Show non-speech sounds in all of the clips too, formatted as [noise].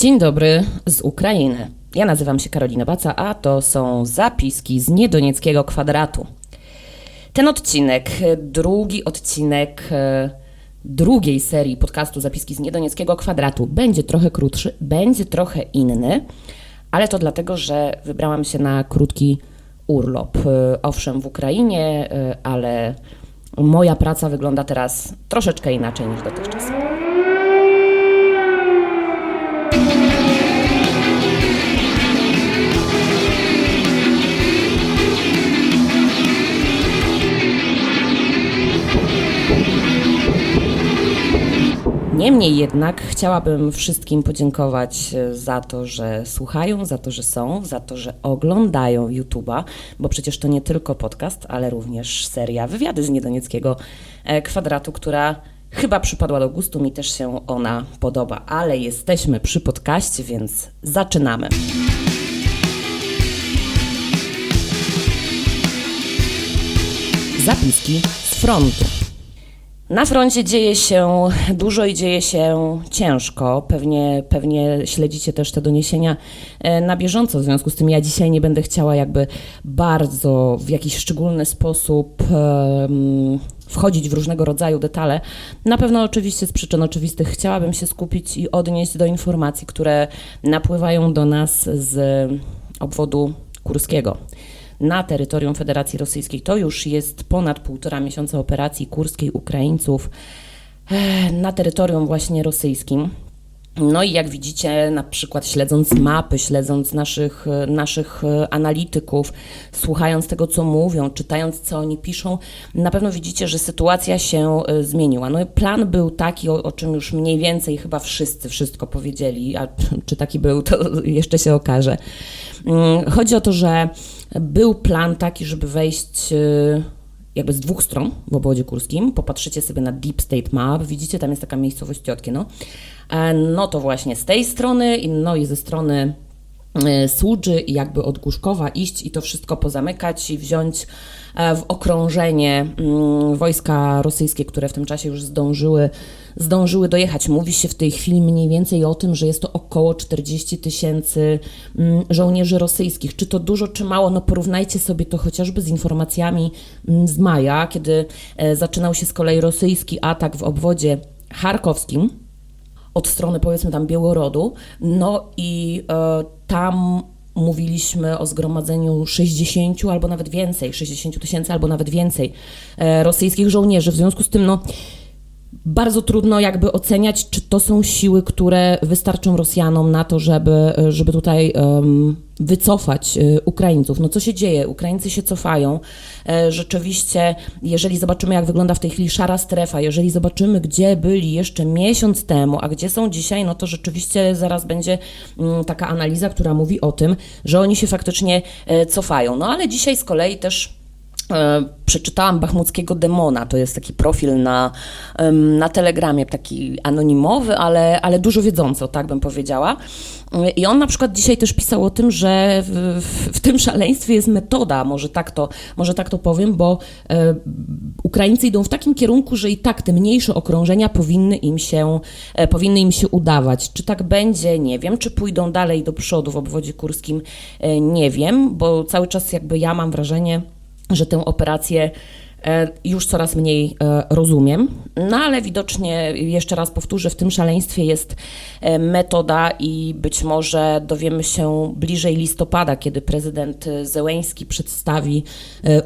Dzień dobry z Ukrainy. Ja nazywam się Karolina Baca, a to są zapiski z Niedonieckiego Kwadratu. Ten odcinek, drugi odcinek e, drugiej serii podcastu Zapiski z Niedonieckiego Kwadratu będzie trochę krótszy, będzie trochę inny, ale to dlatego, że wybrałam się na krótki urlop. E, Owszem, w Ukrainie, e, ale moja praca wygląda teraz troszeczkę inaczej niż dotychczas. Niemniej jednak chciałabym wszystkim podziękować e, za to, że słuchają, za to, że są, za to, że oglądają YouTube'a, bo przecież to nie tylko podcast, ale również seria wywiady z Niedonieckiego e, Kwadratu, która chyba przypadła do gustu, mi też się ona podoba, ale jesteśmy przy podcaście, więc zaczynamy. Zapiski z frontu. Na froncie dzieje się dużo i dzieje się ciężko. Pewnie, pewnie śledzicie też te doniesienia e, na bieżąco. W związku z tym ja dzisiaj nie będę chciała jakby bardzo w jakiś szczególny sposób wchodzić w różnego rodzaju detale. Na pewno oczywiście z przyczyn oczywistych chciałabym się skupić i odnieść do informacji, które napływają do nas z obwodu kurskiego na terytorium Federacji Rosyjskiej. To już jest ponad półtora miesiąca operacji kurskiej Ukraińców e, na terytorium właśnie rosyjskim. No i jak widzicie, na przykład śledząc mapy, śledząc naszych, naszych analityków, słuchając tego, co mówią, czytając, co oni piszą, na pewno widzicie, że sytuacja się e, zmieniła. No i plan był taki, o, o czym już mniej więcej chyba wszyscy wszystko powiedzieli, a [laughs] czy taki był, to [laughs] jeszcze się okaże. Mm, chodzi o to, że był plan taki, żeby wejść y, jakby z dwóch stron w obwodzie kurskim. Popatrzycie sobie na Deep State Map, widzicie, tam jest taka miejscowość Tiotkino. E, no to właśnie z tej strony, no i ze strony e, Słudży i jakby od Guszkowa iść i to wszystko pozamykać i wziąć e, w okrążenie mm, wojska rosyjskie, które w tym czasie już zdążyły zdążyły dojechać. Mówi się w tej chwili mniej więcej o tym, że jest to około 40 tysięcy mm, żołnierzy rosyjskich. Czy to dużo, czy mało? No porównajcie sobie to chociażby z informacjami mm, z maja, kiedy e, zaczynał się z kolei rosyjski atak w obwodzie charkowskim od strony powiedzmy tam Białorodu. No i tam mówiliśmy o zgromadzeniu 60 albo nawet więcej, 60 tysięcy albo nawet więcej e, rosyjskich żołnierzy. W związku z tym, no bardzo trudno jakby oceniać, czy to są siły, które wystarczą Rosjanom na to, żeby, żeby tutaj um, wycofać y, Ukraińców. No co się dzieje? Ukraińcy się cofają. E, rzeczywiście, jeżeli zobaczymy, jak wygląda w tej chwili szara strefa, jeżeli zobaczymy, gdzie byli jeszcze miesiąc temu, a gdzie są dzisiaj, no to rzeczywiście zaraz będzie mm, taka analiza, która mówi o tym, że oni się faktycznie e, cofają. No ale dzisiaj z kolei też przeczytałam Bachmuckiego Demona, to jest taki profil na, na Telegramie, taki anonimowy, ale, ale dużo wiedzący, tak bym powiedziała. I on na przykład dzisiaj też pisał o tym, że w, w, tym szaleństwie jest metoda, może tak to, może tak to powiem, bo e, Ukraińcy idą w takim kierunku, że i tak te mniejsze okrążenia powinny im się, e, powinny im się udawać. Czy tak będzie? Nie wiem. Czy pójdą dalej do przodu w obwodzie kurskim? E, nie wiem, bo cały czas jakby ja mam wrażenie, że tę operację e, już coraz mniej e, rozumiem. No ale widocznie, jeszcze raz powtórzę, w tym szaleństwie jest e, metoda i być może dowiemy się bliżej listopada, kiedy prezydent Zełeński przedstawi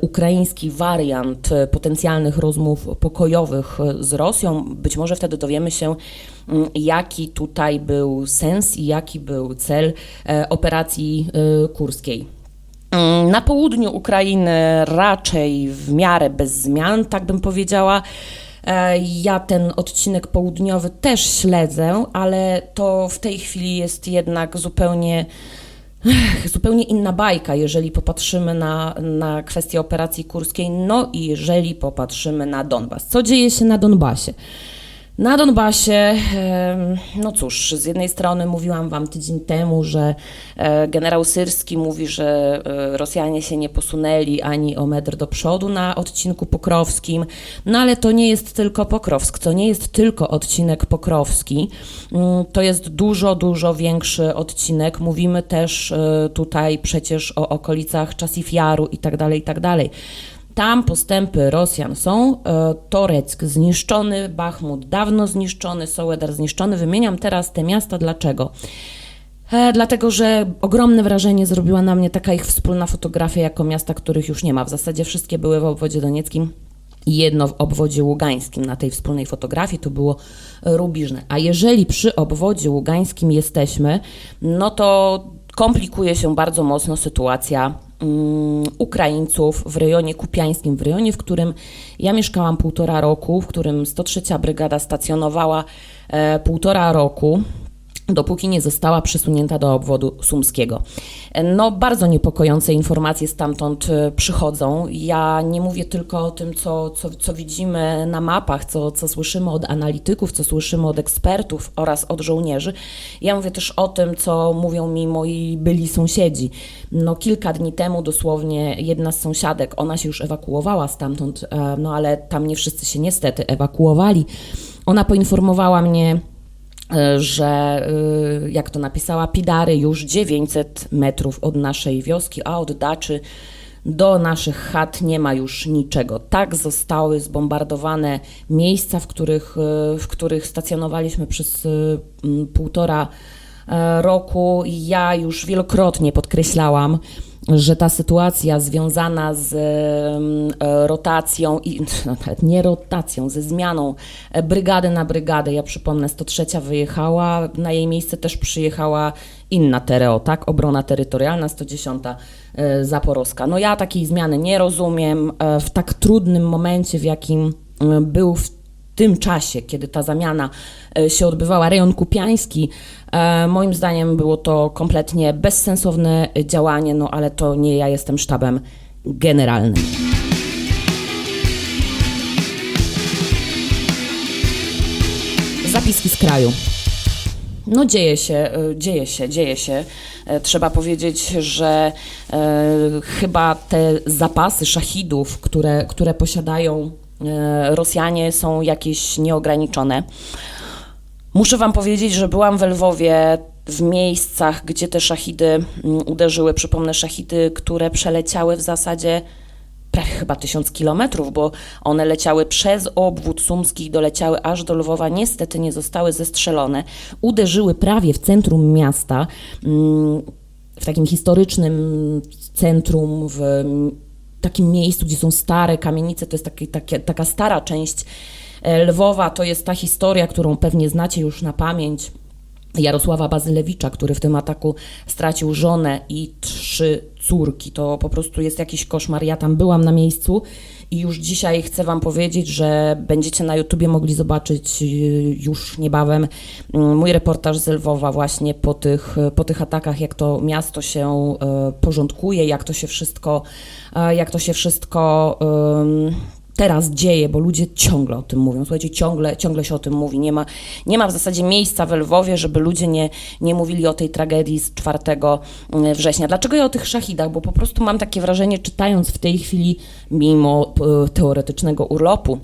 ukraiński wariant potencjalnych rozmów pokojowych z Rosją. Być może wtedy dowiemy się, mm, jaki tutaj był sens i jaki był cel operacji kurskiej. Mm, na południu Ukrainy raczej w miarę bez zmian, tak bym powiedziała. E, ja ten odcinek południowy też śledzę, ale to w tej chwili jest jednak zupełnie, zupełnie inna bajka, jeżeli popatrzymy na, na kwestię operacji kurskiej, no i jeżeli popatrzymy na Donbas. Co dzieje się na Donbasie? Na Donbasie, no cóż, z jednej strony mówiłam Wam tydzień temu, że e, generał Syrski mówi, że e, Rosjanie się nie posunęli ani o metr do przodu na odcinku pokrowskim, no ale to nie jest tylko Pokrowsk, to nie jest tylko odcinek pokrowski, Mm, to jest dużo, dużo większy odcinek. Mówimy też e, tutaj przecież o okolicach Czasifiaru i tak dalej, i tak dalej. Tam postępy Rosjan są. e, Toreck zniszczony, Bachmut dawno zniszczony, Sołedar zniszczony. Wymieniam teraz te miasta. Dlaczego? E, Dlatego, że ogromne wrażenie zrobiła na mnie taka ich wspólna fotografia jako miasta, których już nie ma. W zasadzie wszystkie były w obwodzie donieckim i jedno w obwodzie ługańskim. Na tej wspólnej fotografii to było Rubiżne. A jeżeli przy obwodzie ługańskim jesteśmy, no to komplikuje się bardzo mocno sytuacja Ukraińców w rejonie kupiańskim, w rejonie, w którym ja mieszkałam półtora roku, w którym 103 Brygada stacjonowała e, półtora roku dopóki nie została przesunięta do obwodu sumskiego. No, bardzo niepokojące informacje stamtąd e, przychodzą. Ja nie mówię tylko o tym, co, co, co widzimy na mapach, co, co słyszymy od analityków, co słyszymy od ekspertów oraz od żołnierzy. Ja mówię też o tym, co mówią mi moi byli sąsiedzi. No, kilka dni temu dosłownie jedna z sąsiadek, ona się już ewakuowała stamtąd, e, no ale tam nie wszyscy się niestety ewakuowali. Ona poinformowała mnie, że y, jak to napisała Pidary, już 900 metrów od naszej wioski, a od daczy do naszych chat nie ma już niczego. Tak zostały zbombardowane miejsca, w których, y, w których stacjonowaliśmy przez y, półtora e, roku. Ja już wielokrotnie podkreślałam, że ta sytuacja związana z e, rotacją i [laughs] no, nawet nie rotacją, ze zmianą e, brygady na brygadę. Ja przypomnę, 103 wyjechała, na jej miejsce też przyjechała inna Tereo, tak? Obrona terytorialna, 110 e, Zaporowska. No ja takiej zmiany nie rozumiem w tak trudnym momencie, w jakim był w tym czasie, kiedy ta zamiana e, się odbywała, rejon kupiański, e, moim zdaniem było to kompletnie bezsensowne działanie, no ale to nie ja jestem sztabem generalnym. Zapiski z kraju. No dzieje się, y, dzieje się, dzieje się. E, Trzeba powiedzieć, że e, chyba te zapasy szachidów, które, które posiadają e, Rosjanie są jakieś nieograniczone. Muszę Wam powiedzieć, że byłam w Lwowie w miejscach, gdzie te szachidy mm, uderzyły. Przypomnę, szachidy, które przeleciały w zasadzie prawie chyba tysiąc kilometrów, bo one leciały przez obwód sumski i doleciały aż do Lwowa. Niestety nie zostały zestrzelone. Uderzyły prawie w centrum miasta, mm, w takim historycznym centrum, w takim miejscu, gdzie są stare kamienice. To jest taki, takie, taka stara część e, Lwowa. To jest ta historia, którą pewnie znacie już na pamięć. Jarosława Bazylewicza, który w tym ataku stracił żonę i trzy córki. To po prostu jest jakiś koszmar. Ja tam byłam na miejscu i już dzisiaj chcę Wam powiedzieć, że będziecie na YouTubie mogli zobaczyć y, już niebawem mm, mój reportaż z Lwowa właśnie po tych, po tych atakach, jak to miasto się e, porządkuje, jak to się wszystko, jak to się wszystko em, teraz dzieje, bo ludzie ciągle o tym mówią. Słuchajcie, ciągle, ciągle się o tym mówi. Nie ma, nie ma w zasadzie miejsca w Lwowie, żeby ludzie nie, nie mówili o tej tragedii z 4 września. Dlaczego ja o tych szachidach? Bo po prostu mam takie wrażenie, czytając w tej chwili, mimo e, teoretycznego urlopu,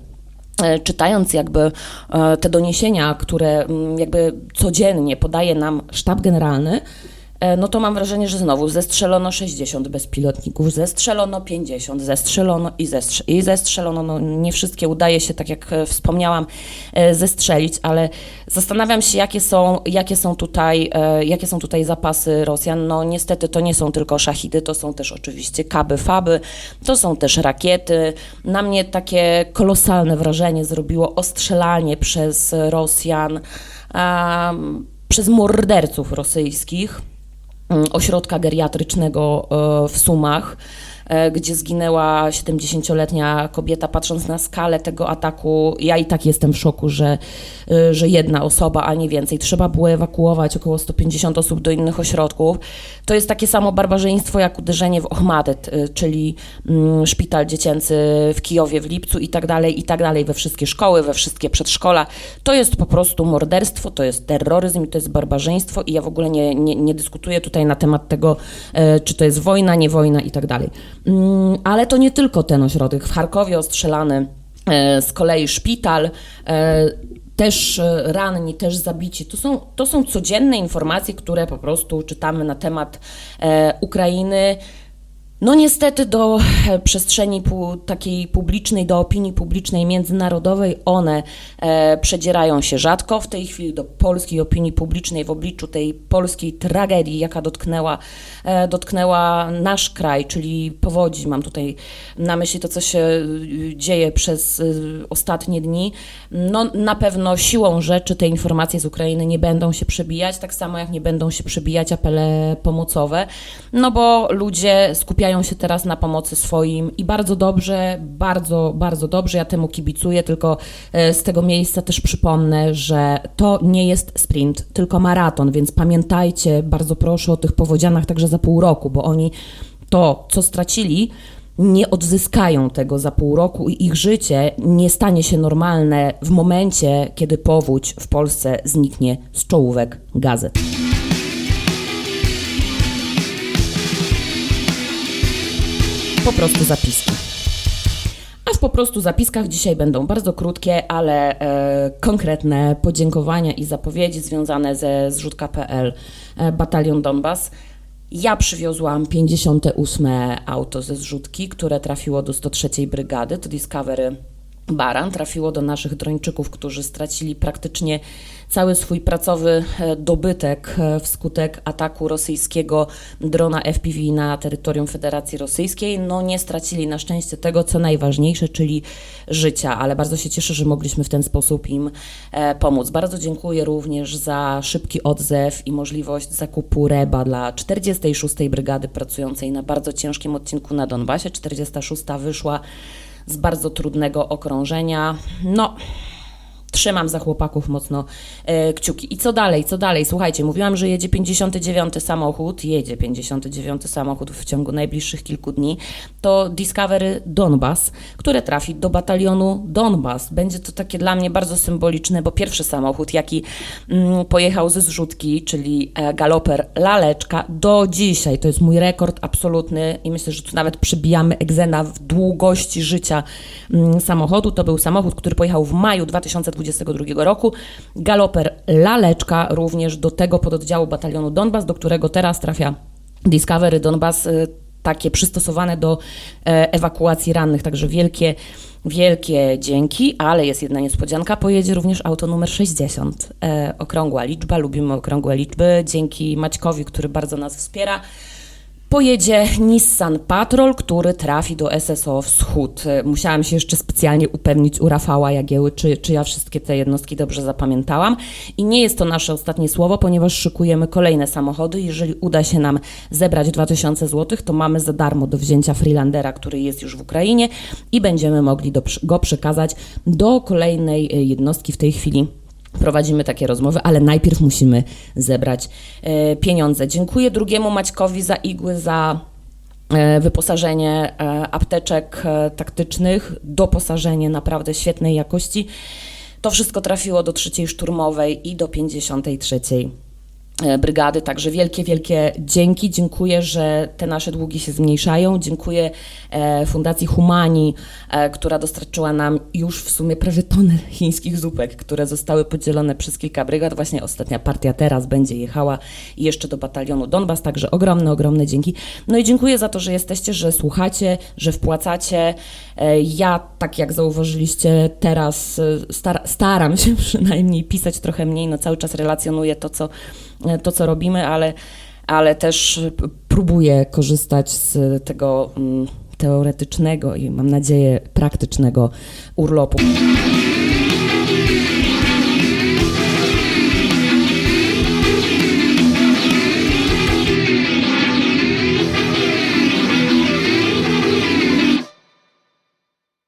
e, czytając jakby e, te doniesienia, które mm, jakby codziennie podaje nam sztab generalny, no to mam wrażenie, że znowu zestrzelono 60 bezpilotników, zestrzelono 50, zestrzelono i, zestrz- i zestrzelono. No, nie wszystkie udaje się, tak jak e, wspomniałam, e, zestrzelić, ale zastanawiam się, jakie są, jakie są, tutaj, e, jakie są tutaj zapasy Rosjan. No niestety to nie są tylko szachidy, to są też oczywiście kaby, faby, to są też rakiety. Na mnie takie kolosalne wrażenie zrobiło ostrzelanie przez Rosjan, przez morderców rosyjskich ośrodka geriatrycznego e, w Sumach. E, gdzie zginęła 70-letnia kobieta. Patrząc na skalę tego ataku, ja i tak jestem w szoku, że, e, że jedna osoba, a nie więcej. Trzeba było ewakuować około 150 osób do innych ośrodków. To jest takie samo barbarzyństwo jak uderzenie w Ochmadet, e, czyli mm, szpital dziecięcy w Kijowie w lipcu i tak dalej, i tak dalej, we wszystkie szkoły, we wszystkie przedszkola. To jest po prostu morderstwo, to jest terroryzm i to jest barbarzyństwo i ja w ogóle nie, nie, nie dyskutuję tutaj na temat tego, czy to jest wojna, nie wojna i tak dalej. Mm, Ale to nie tylko ten ośrodek. W Charkowie ostrzelany e, z kolei szpital, e, też e, ranni, też zabici. To są, to są codzienne informacje, które po prostu czytamy na temat Ukrainy. No niestety do e, przestrzeni pu, takiej publicznej, do opinii publicznej międzynarodowej one e, przedzierają się rzadko. W tej chwili do polskiej opinii publicznej w obliczu tej polskiej tragedii, jaka dotknęła, e, dotknęła nasz kraj, czyli powodzi. Mam tutaj na myśli to, co się y, dzieje przez y, ostatnie dni. No na pewno siłą rzeczy te informacje z Ukrainy nie będą się przebijać, tak samo jak nie będą się przebijać apele pomocowe, no bo ludzie skupiają się teraz na pomocy swoim i bardzo dobrze, bardzo, bardzo dobrze, ja temu kibicuję, tylko e, z tego miejsca też przypomnę, że to nie jest sprint, tylko maraton, więc pamiętajcie, bardzo proszę o tych powodzianach także za pół roku, bo oni to, co stracili, nie odzyskają tego za pół roku i ich życie nie stanie się normalne w momencie, kiedy powódź w Polsce zniknie z czołówek gazet. Po prostu zapiski. A w po prostu zapiskach dzisiaj będą bardzo krótkie, ale e, konkretne podziękowania i zapowiedzi związane ze zrzutka.pl e, Batalion Donbas. Ja przywiozłam 58 auto ze zrzutki, które trafiło do 103 Brygady, to Discovery Baran. Trafiło do naszych drończyków, którzy stracili praktycznie cały swój pracowy e, dobytek e, wskutek ataku rosyjskiego drona FPV na terytorium Federacji Rosyjskiej. No nie stracili na szczęście tego, co najważniejsze, czyli życia, ale bardzo się cieszę, że mogliśmy w ten sposób im e, pomóc. Bardzo dziękuję również za szybki odzew i możliwość zakupu reba dla 46. Brygady pracującej na bardzo ciężkim odcinku na Donbasie. 46. wyszła z bardzo trudnego okrążenia. No, trzymam za chłopaków mocno e, kciuki. I co dalej, co dalej? Słuchajcie, mówiłam, że jedzie 59 samochód, jedzie 59 samochód w ciągu najbliższych kilku dni. To Discovery Donbas, które trafi do batalionu Donbas. Będzie to takie dla mnie bardzo symboliczne, bo pierwszy samochód, jaki mm, pojechał ze zrzutki, czyli e, galoper Laleczka, do dzisiaj to jest mój rekord absolutny i myślę, że tu nawet przybijamy egzena w długości życia mm, samochodu. To był samochód, który pojechał w maju 2022 roku. Galoper Laleczka również do tego pododdziału batalionu Donbas, do którego teraz trafia Discovery Donbas, y, takie przystosowane do e, ewakuacji rannych, także wielkie, wielkie dzięki, ale jest jedna niespodzianka, pojedzie również auto numer 60. E, okrągła liczba, lubimy okrągłe liczby, dzięki Maćkowi, który bardzo nas wspiera. Pojedzie Nissan Patrol, który trafi do SSO Wschód. Musiałam się jeszcze specjalnie upewnić u Rafała Jagieły, czy, czy ja wszystkie te jednostki dobrze zapamiętałam. I nie jest to nasze ostatnie słowo, ponieważ szykujemy kolejne samochody. Jeżeli uda się nam zebrać 2000 zł, to mamy za darmo do wzięcia Freelandera, który jest już w Ukrainie i będziemy mogli do, go przekazać do kolejnej e, jednostki w tej chwili prowadzimy takie rozmowy, ale najpierw musimy zebrać e, pieniądze. Dziękuję drugiemu Maćkowi za igły, za e, wyposażenie e, apteczek taktycznych, doposażenie naprawdę świetnej jakości. To wszystko trafiło do trzeciej szturmowej i do 53 e, brygady. Także wielkie, wielkie dzięki. Dziękuję, że te nasze długi się zmniejszają. Dziękuję e, Fundacji Humani, e, która dostarczyła nam już w sumie prawie tonę chińskich zupek, które zostały podzielone przez kilka brygad. Właśnie ostatnia partia teraz będzie jechała jeszcze do batalionu Donbas, także ogromne, ogromne dzięki. No i dziękuję za to, że jesteście, że słuchacie, że wpłacacie. E, Ja, tak jak zauważyliście, teraz e, star staram się [laughs] przynajmniej pisać trochę mniej, no cały czas relacjonuję to, co, e, to, co robimy, ale, ale też próbuję korzystać z tego mm, teoretycznego i mam nadzieję praktycznego urlopu.